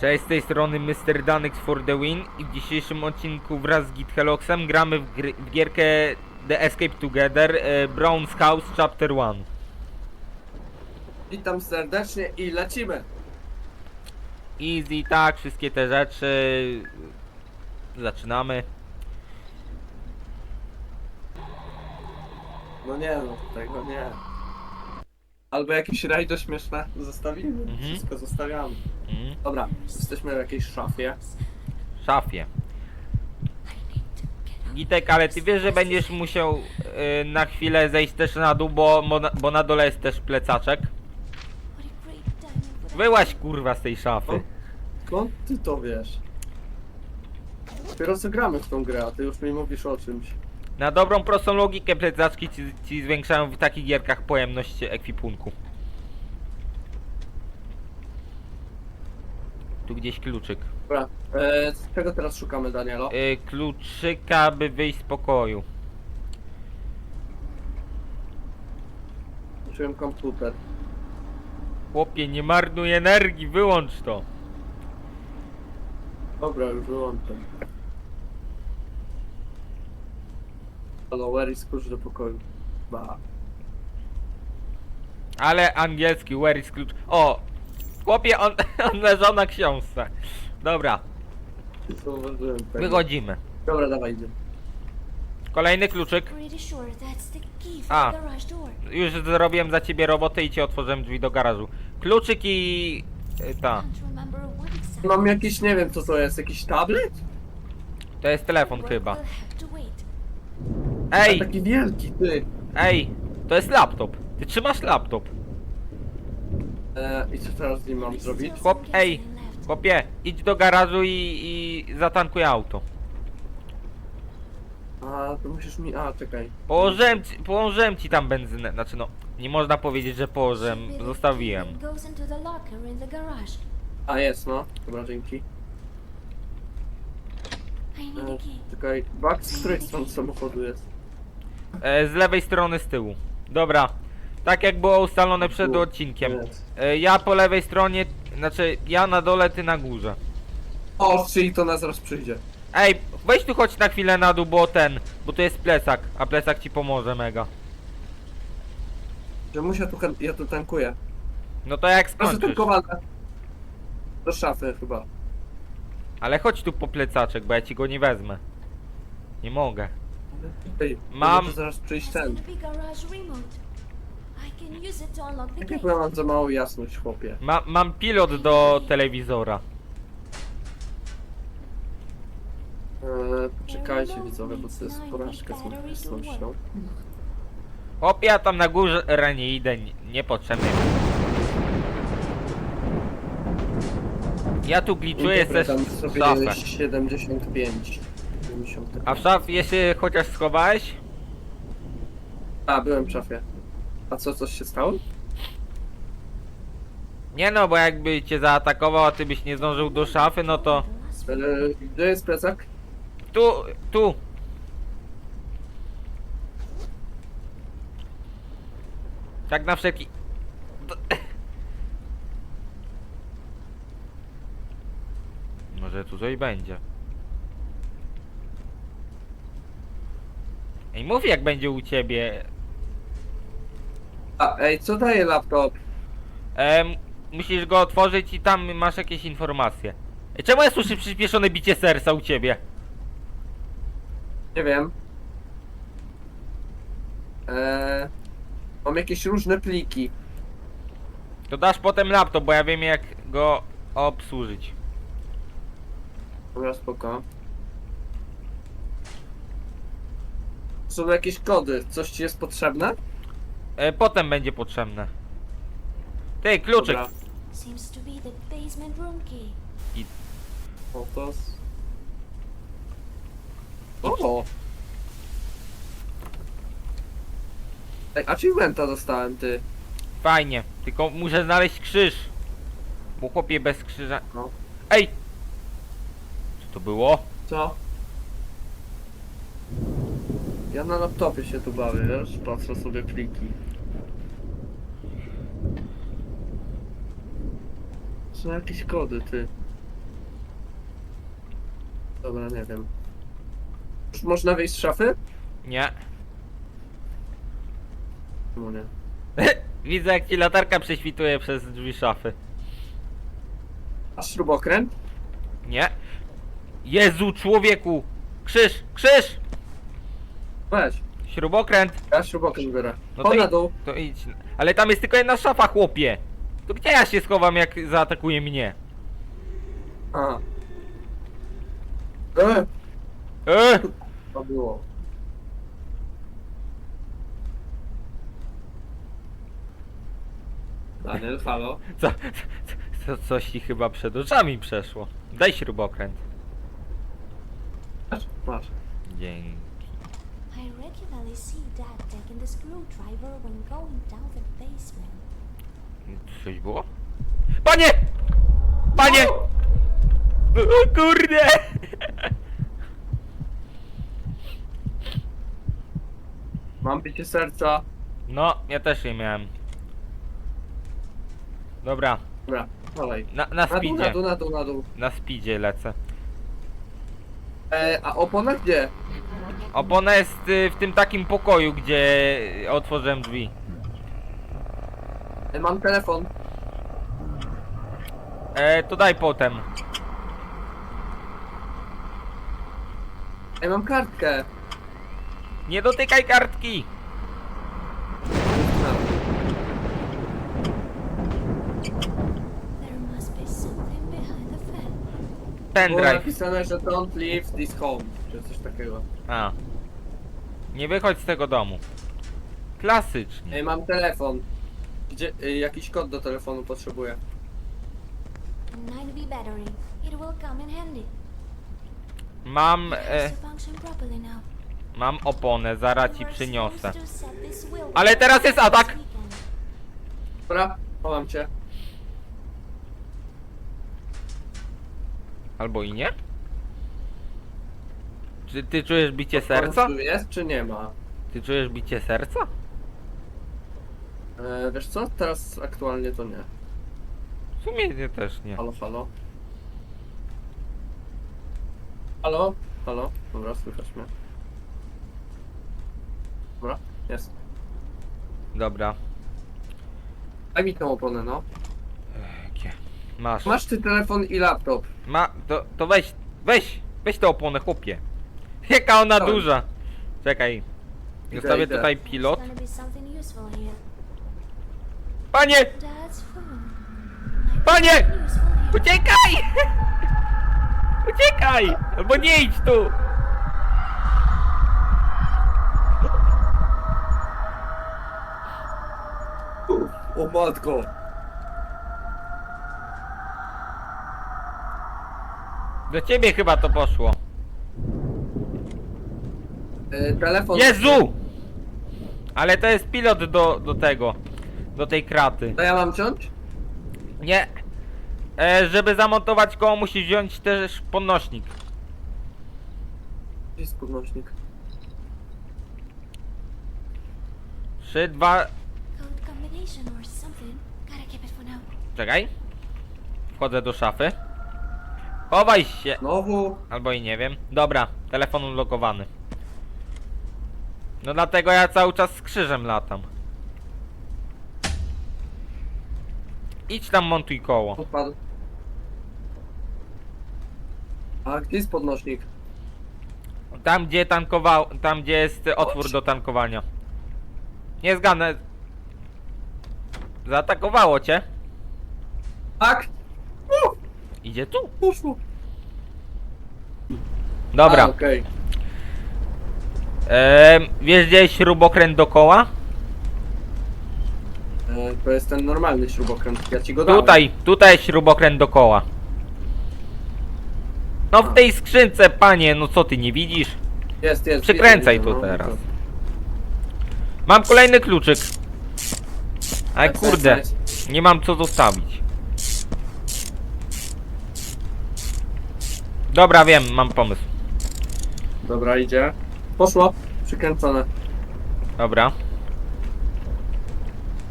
Cześć, z tej strony Mr. Danix for the win i w dzisiejszym odcinku wraz z GitHeloxem gramy w, gry, w gierkę The Escape Together e, Brown's House Chapter 1. Witam serdecznie i lecimy. Easy, tak, wszystkie te rzeczy. Zaczynamy. No nie no, tego nie. Albo jakieś rajdo śmieszne zostawimy. Mhm. Wszystko zostawiamy. Mhm. Dobra, jesteśmy w jakiejś szafie. Szafie. Gitek, ale ty wiesz, że będziesz musiał e, na chwilę zejść też na dół, bo, bo, na, bo na dole jest też plecaczek. Wyłaź kurwa z tej szafy. Skąd ty to wiesz? Dopiero co gramy w tą grę, a ty już mi mówisz o czymś. Na dobrą, prostą logikę plecaczki ci, ci zwiększają w takich gierkach pojemność ekwipunku. Tu gdzieś kluczyk. Dobra, e, czego teraz szukamy, Danielo? Y, kluczyka, by wyjść z pokoju. Uczyłem komputer. Chłopie, nie marnuj energii, wyłącz to. Dobra, już wyłączam. Halo, where is klucz do pokoju? Ba. Ale angielski, where is klucz? O! Chłopie, on, on leżał na książce. Dobra, Zauważyłem wychodzimy. Dobra, dawaj, idziemy. Kolejny kluczyk. Pretty sure that's the key for Ah. the garage door. Już zrobiłem za ciebie robotę i ci otworzyłem drzwi do garażu. Kluczyk i... y, ta. Can't remember what exactly. Mam jakiś, nie wiem co to jest, jakiś tablet? To jest telefon chyba. We'll have to wait. Ej! Taki wielki, ty. Ej! To jest laptop. Ty trzymasz laptop. E, I co teraz z nim mam zrobić? Chłop, ej! Chłopie, idź do garażu i, i zatankuj auto. A, to musisz mi... A, czekaj. Położyłem ci, położyłem ci tam benzynę. Znaczy no, nie można powiedzieć, że położyłem. Zostawiłem. A, jest, no. Dobra, dzięki. E, czekaj, bak z której strony samochodu jest? E, z lewej strony z tyłu. Dobra. Tak jak było ustalone przed odcinkiem. E, ja po lewej stronie, znaczy ja na dole, ty na górze. O, czyli to nas zaraz przyjdzie. Ej, weź tu chodź na chwilę na dół, bo ten, bo tu jest plecak, a plecak ci pomoże mega. Że muszę tu... kan- Ja tu tankuję. No to jak Proszę skończysz. tankowane. Do szafy chyba. Ale chodź tu po plecaczek, bo ja ci go nie wezmę. Nie mogę. Mam- może zaraz przyjść ten. gonna be garage remote. I can use it to unlock the Jak gate. ja mam za małą jasność, chłopie. Ma, mam pilot do telewizora. Eee, poczekajcie widzowie, bo to jest porażka z moją jasnością. Hop, ja tam na górze nie idę, nie- niepotrzebnie. Ja tu gliczuję Dobra, też tam w sobie szafę. 75. 75. A w szafie się chociaż schowałeś? A, byłem w szafie. A co, coś się stało? Nie no, bo jakby cię zaatakował, a ty byś nie zdążył do szafy, no to... Eee, gdzie jest plecak? Tu, tu. Tak na wszelki... Może tu coś będzie. Ej, mów jak będzie u ciebie. A, ej, co daje laptop? Em, musisz go otworzyć i tam masz jakieś informacje. Ej, czemu ja słyszę przyspieszone bicie serca u ciebie? Nie wiem. Eee, mam jakieś różne pliki. To dasz potem laptop, bo ja wiem jak go obsłużyć. Dobra, spoko. Są jakieś kody. Coś ci jest potrzebne? E, potem będzie potrzebne. Ty, kluczyk. Dobra. seems to be the basement room key. Otos. O! Ej, achievementa dostałem, ty. Fajnie. Tylko muszę znaleźć krzyż. Bo chłopie bez krzyża. No. Ej! Co to było? Co? Ja na laptopie się tu bawię, wiesz? Patrzę sobie pliki. Są jakieś kody, ty. Dobra, nie wiem. Już można wyjść z szafy? Nie. No nie. Widzę jak ci latarka prześwituje przez drzwi szafy. A śrubokręt? Nie. Jezu, człowieku! Krzyż, krzyż! Weź. Śrubokręt. Ja śrubokręt biorę. No to na i- dół. To idź. Ale tam jest tylko jedna szafa, chłopie. To gdzie ja się schowam, jak zaatakuje mnie? A. E, E! to było. Daniel, halo? Co, co, coś ci chyba przed oczami przeszło. Daj śrubokręt. Masz? Masz. Dzięki. Regularly see Dad taking the screwdriver when going down the basement. Coś było? Panie! Panie! O kurde! Mam bicie serca. No, ja też je miałem. Dobra, Dobra, dalej. na, na Na dół, na speedzie. dół, na dół, na dół. Na speedzie lecę. E, a opona gdzie? Opona jest y, w tym takim pokoju, gdzie otworzyłem drzwi. E, mam telefon. E, to daj potem. E, mam kartkę. Nie dotykaj kartki! There must be something behind the fan. Było Pendrive. napisane, że don't leave this home, czy coś takiego. A. Nie wychodź z tego domu. Klasycznie. Ej, mam telefon. Gdzie, y, jakiś kod do telefonu potrzebuję. 9V battery. It will come in handy. Mam, e, mam oponę, zaraz ci przyniosę. Ale teraz jest atak! Dobra, chowam cię. Albo i nie? Czy ty czujesz bicie serca? tu jest, czy nie ma? Ty czujesz bicie serca? E, wiesz co? Teraz aktualnie to nie. W sumie nie też nie. Halo, halo. Halo? Halo? Dobra, słychać mnie. Dobra, jest. Dobra. Daj mi tę oponę, no. Gie. Masz. Masz ty telefon i laptop. Ma, to, to weź, weź, weź tę oponę, chłopie. Jaka ona duża. Czekaj. Idę, Zostawię idę. tutaj There's pilot. gonna be something useful here. Panie! Dad's phone. Panie! something useful here. Uciekaj! Uciekaj! Albo nie idź tu! O matko! Do ciebie chyba to poszło. E, telefon. Jezu! Ale to jest pilot do, do tego. Do tej kraty. To ja mam ciąć? Nie. E, żeby zamontować go musisz wziąć też podnośnik. Gdzie jest podnośnik? 3, 2... Code combination or something. Gotta keep it for now. Czekaj. Wchodzę do szafy. Chowaj się. Znowu? Albo i nie wiem. Dobra, telefon ulokowany. No dlatego ja cały czas z krzyżem latam. Idź tam montuj koło. Odpadł. A gdzie jest podnośnik? Tam gdzie tankował, tam gdzie jest otwór do tankowania. Nie zgadnę. Zaatakowało cię. Tak! Idzie tu. poszło. Dobra. A, okej. Ehm, wiesz gdzie jest śrubokręt dokoła? E, To jest ten normalny śrubokręt. Ja ci go dałem. Tutaj, tutaj jest śrubokręt dokoła. No w tej skrzynce, panie, no co ty nie widzisz? Jest, jest. Przykręcaj widzę, tu no. teraz. Mam kolejny kluczyk. Ale Lec, kurde, lec, nie mam co zostawić. Dobra, wiem, mam pomysł. Dobra, idzie. Poszło. Przykręcone. Dobra.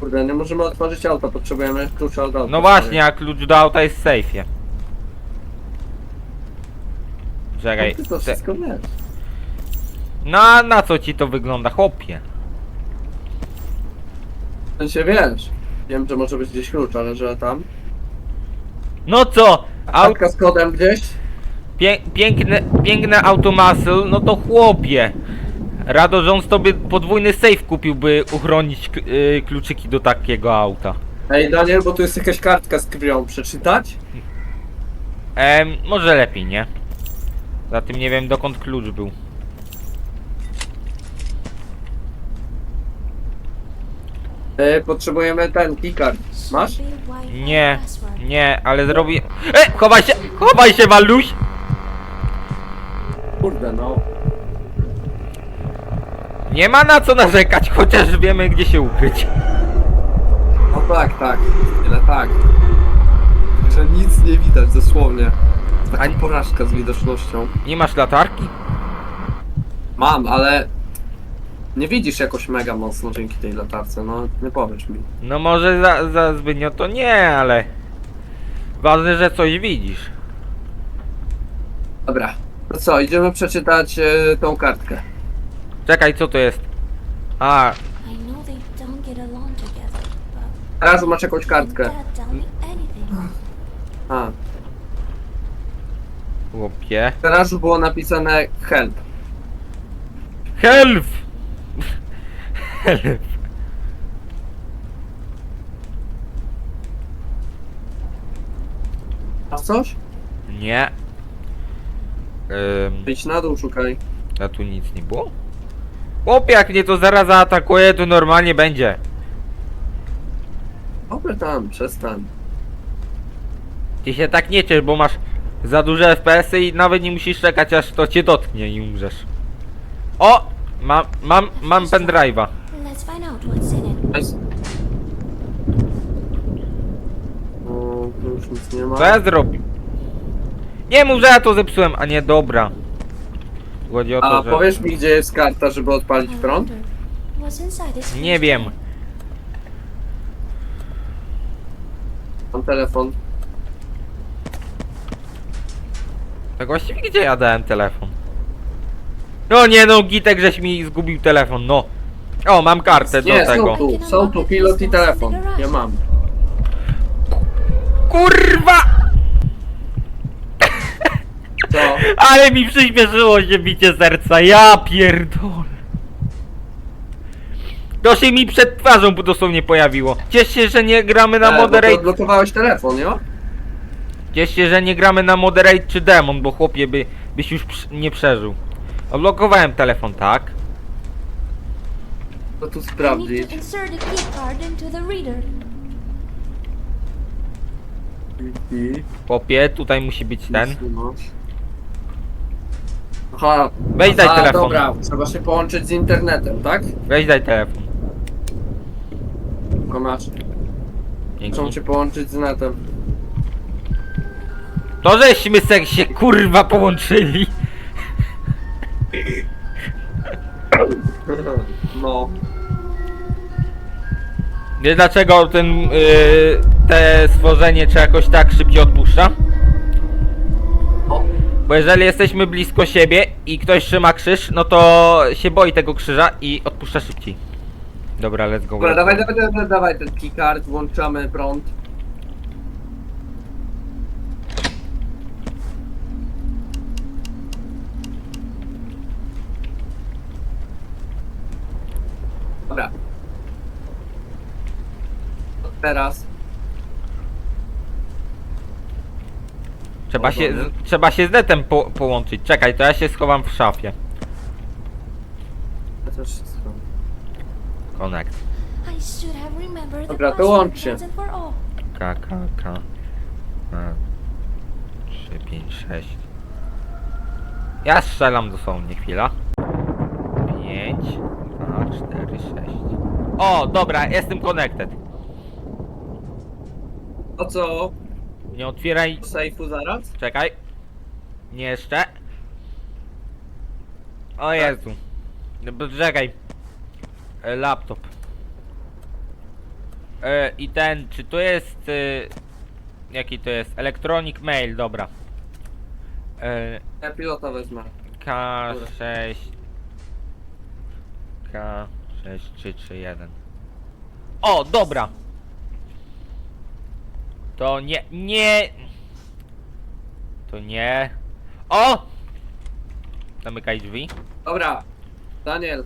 Kurde, nie możemy otworzyć auta, potrzebujemy klucza od auta. No właśnie, a klucz do auta jest w sejfie. Czekaj. Ty to te- wszystko wiesz. Na, na co ci to wygląda, chłopie? W sensie wiesz. Wiem, że może być gdzieś klucz, ale że tam. No co? Au, Autka z kodem gdzieś? Pie, piękne, piękne automuscle, no to chłopie. Rado Jones tobie podwójny safe kupił, by uchronić k- y, kluczyki do takiego auta. Ej, Daniel, bo tu jest jakaś kartka z krwią. Przeczytać? Em, może lepiej, nie? Za tym nie wiem dokąd klucz był. E, potrzebujemy ten keycard. Masz? Nie, nie, ale zrobię... E, chowaj się, chowaj się, Waluś! Kurde, no. Nie ma na co narzekać, chociaż wiemy gdzie się ukryć. No tak, tak. Tyle tak. Że nic nie widać dosłownie. Taka Ani- porażka z widocznością. Nie masz latarki? Mam, ale nie widzisz jakoś mega mocno dzięki tej latarce, no nie powiesz mi. No może za, za zbytnio to nie, ale... Ważne, że coś widzisz. Dobra, no co, idziemy przeczytać e, tą kartkę. Czekaj, co to jest? A, I know they don't get along together, but Teraz masz jakąś kartkę. Dad tell me anything. A, chłopie. w garażu było napisane help. Help! Help. A coś? Nie. Ym, Idź na dół, szukaj. a tu nic nie było? Chłopie, jak mnie to zaraz zaatakuje, to normalnie będzie. Dobra tam, przestań. Ty się tak nie ciesz, bo masz za duże FPS-y y i nawet nie musisz czekać aż to cię dotknie i umrzesz. O! Mam, mam, mam pendrive'a. Let's find out what's in it. Jest. O, tu już nic nie ma. Co ja zrobił? Nie mów, że ja to zepsułem, a nie dobra. Chodzi o to, A że... powiesz mi, gdzie jest karta, żeby odpalić I prąd? Nie wiem. Mam telefon. Tak właściwie gdzie ja dałem telefon? No nie no, Gitek żeś mi zgubił telefon, no. O, mam kartę do Nie, tego. są tu, są tu pilot i telefon. Ja mam. Kurwa! Co? Ale mi przyspieszyło się bicie serca, ja pierdolę. To się mi przed twarzą dosłownie pojawiło. Ciesz się, że nie gramy na E, moderate. odblokowałeś telefon, jo? Ciesz się, że nie gramy na moderate czy demon, bo chłopie by, byś już nie przeżył. Odblokowałem telefon, tak? To tu need sprawdzić. to insert a key card into the reader. I... Chłopie, tutaj musi być ten. Masz. Aha. Weź daj Aha, telefon. dobra, trzeba się połączyć z internetem, tak? Weź daj telefon. Tylko masz. Dzięki. Muszą się połączyć z netem. To żeśmy se się kurwa połączyli. No. Wiesz dlaczego ten, yy, te stworzenie czy jakoś tak szybciej odpuszcza? Bo jeżeli jesteśmy blisko siebie i ktoś trzyma krzyż, no to się boi tego krzyża i odpuszcza szybciej. Dobra, let's go. Dobra, dawaj, dawaj, dawaj, dawaj ten keycard, włączamy prąd. Dobra. Teraz. Trzeba się, dobra. trzeba się z netem po, połączyć. Czekaj, to ja się schowam w szafie. Ja też się schowam. Connect. I should have remembered the Dobra, to password łącz się. once and for all. K, K, K. A, 3, 5, 6. Ja strzelam dosłownie, chwila. 5, 2, 4, 6. O, dobra, jestem connected. O co? Nie otwieraj. Sejfu zaraz? Czekaj. Nie jeszcze. O Jezu. No bo czekaj. E, laptop. E, I ten, czy to jest... E, jaki to jest? Electronic mail, dobra. E, Ja pilota wezmę. K6 K6331 O, dobra To nie, nie To nie O! Zamykaj drzwi Dobra, Daniel,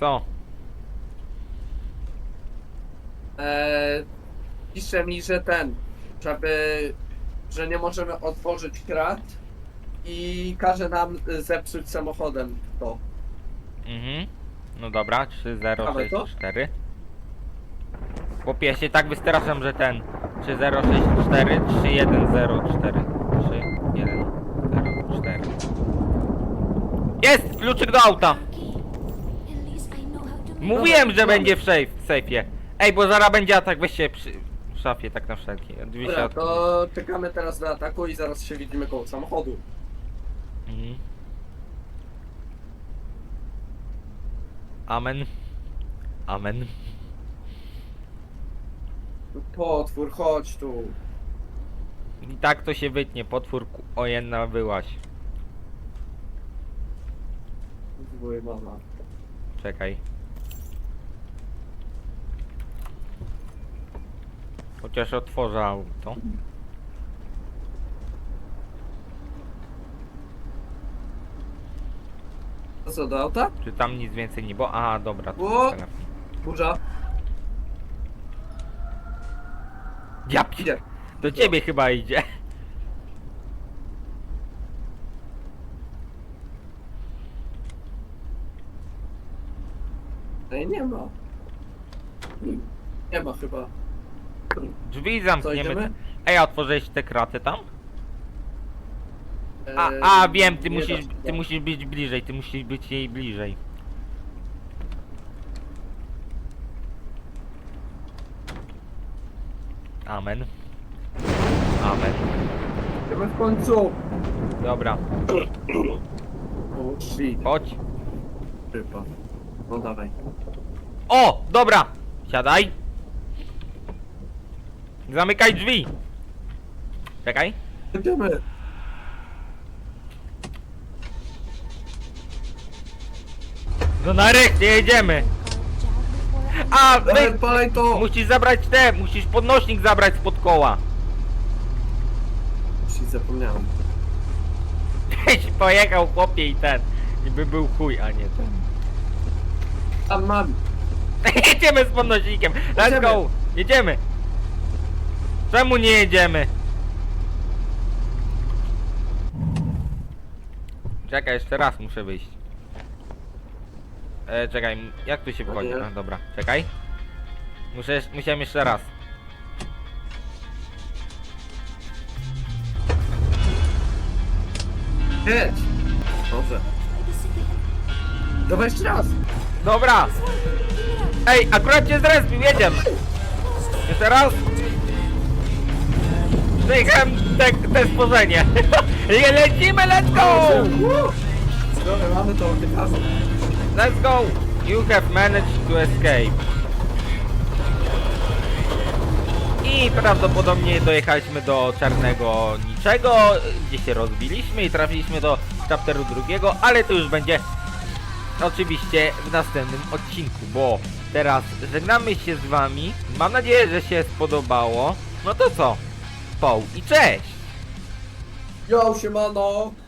Co? e, pisze mi, że ten, żeby, że nie możemy otworzyć krat i każe nam zepsuć samochodem to. Mhm No dobra, Dawaj to. 3064 Chłopie, ja się tak wystraszam, że ten 3064 3104 3104 Jest! Kluczyk do auta! Mówiłem, że będzie w safe, w sejfie. Ej, bo zaraz będzie atak, weź się przy w szafie, tak na wszelki. Drzwi Dobra, to czekamy teraz do ataku i zaraz się widzimy koło samochodu. Mhm. Amen. Amen. Potwór, chodź tu. I tak to się wytnie, potwór ku- ojenna byłaś. Zły mama. Czekaj. Chociaż otworzę auto. To co, do auta? Czy tam nic więcej nie było? Aha, dobra. to O! telefon. Burza. Ja. Do ciebie chyba idzie. Ej, nie ma. Nie ma chyba. Drzwi zamkniemy. idziemy? Ej, a otworzyłeś te kraty tam? A, Eee, a wiem, ty nie musisz, da się, ty tak. musisz być bliżej, ty musisz być jej bliżej. Amen. Amen. Idziemy w końcu. Dobra, O, shit. chodź. Ryba. No dawaj. O, dobra. Siadaj. Zamykaj drzwi. Czekaj. Idziemy. No nareszcie jedziemy. A, Dawaj, wy, palaj to! musisz zabrać te, musisz podnośnik zabrać spod koła. Shit, zapomniałem. Gdzieś pojechał chłopie i ten. Niby był chuj, a nie ten. Tam mam. Jedziemy z podnośnikiem. Let's Jedziemy. go. Jedziemy. Czemu nie jedziemy? Czekaj, jeszcze raz muszę wyjść. E, czekaj, jak tu się wychodzi? nie. A, dobra, czekaj. Muszę, jeszcze- musiałem jeszcze raz. Jedź! Dobrze. Dawaj jeszcze raz! Dobra! Ej, akurat cię zrespił, jedziemy! Jeszcze raz! Przejechałem te, te stworzenie! Le- Lecimy, let's go! Dobra, mamy to oddychało. Let's go! You have managed to escape. I prawdopodobnie dojechaliśmy do czarnego niczego, gdzie się rozbiliśmy i trafiliśmy do chapteru drugiego, ale to już będzie oczywiście w następnym odcinku, bo teraz żegnamy się z wami. Mam nadzieję, że się spodobało. No to co? Poł i cześć! Yo, siemano!